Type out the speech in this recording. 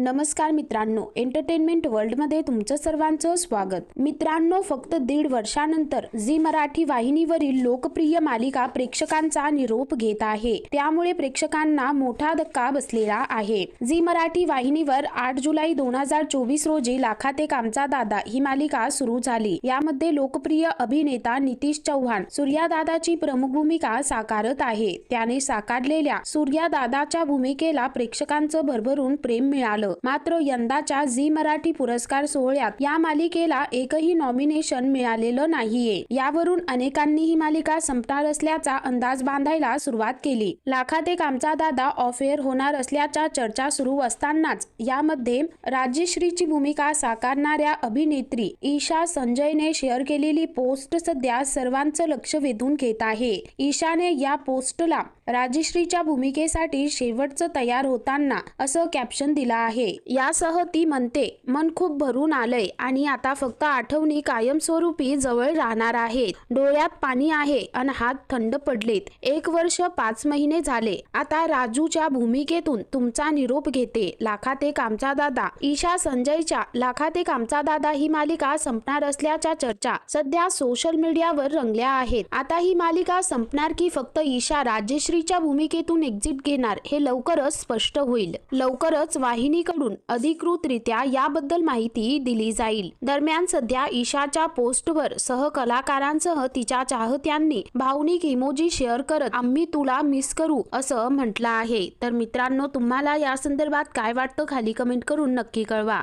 नमस्कार मित्रांनो एंटरटेनमेंट वर्ल्डमध्ये तुमचं सर्वांचं स्वागत. मित्रांनो फक्त दीड वर्षानंतर झी मराठी वाहिनीवरील लोकप्रिय मालिका प्रेक्षकांचा निरोप घेत आहे. त्यामुळे प्रेक्षकांना मोठा धक्का बसलेला आहे. झी मराठी वाहिनीवर आठ जुलै दोन हजार चोवीस रोजी लाखाते कामचा आमचा दादा ही मालिका सुरू झाली. यामध्ये लोकप्रिय अभिनेता नितीश चव्हाण सूर्यादादाची प्रमुख भूमिका साकारत आहे. त्याने साकारलेल्या सूर्यादादाच्या भूमिकेला प्रेक्षकांचं भरभरून प्रेम मिळालं. मात्र यंदाच्या झी मराठी पुरस्कार सोहळ्यात या मालिकेला एकही नॉमिनेशन मिळालेलं नाहीये. यावरून अनेकांनी ही मालिका संपणार असल्याचा अंदाज बांधायला सुरुवात केली. लाखात एक आमचा दादा ऑफ एअर होणार असल्याच्या चर्चा सुरू असतानाच यामध्ये राजश्रीची भूमिका साकारणाऱ्या अभिनेत्री ईशा संजयने शेअर केलेली पोस्ट सध्या सर्वांचं लक्ष वेधून घेत आहे. ईशाने या पोस्टला राजश्रीच्या भूमिकेसाठी शेवटचं तयार होताना असं कॅप्शन दिलं आहे. यासह ती म्हणते मन खूप भरून आलंय आणि आता फक्त आठवणी कायमस्वरूपी जवळ राहणार आहेत. डोळ्यात पाणी आहे आणि हात थंड पडलेत. एक वर्ष पाच महिने झाले. आता राजूच्या भूमिकेतून तुमचा निरोप घेते. लाखात एक आमचा दादा ईशा संजयच्या लाखात एक आमचा दादा ही मालिका संपणार असल्याच्या चर्चा सध्या सोशल मीडियावर रंगल्या आहेत. आता ही मालिका संपणार की फक्त ईशा राजश्रीच्या भूमिकेतून एक्झिट घेणार हे लवकरच स्पष्ट होईल. लवकरच वाहिनी वाहिनीकडून अधिकृतरित्या याबद्दल माहिती दिली जाईल. दरम्यान सध्या ईशाच्या पोस्टवर सहकलाकारांसह तिच्या चाहत्यांनी भावनिक इमोजी शेअर करत आम्ही तुला मिस करू असं म्हटलं आहे. तर मित्रांनो तुम्हाला या संदर्भात काय वाटतं? खाली कमेंट करून नक्की कळवा.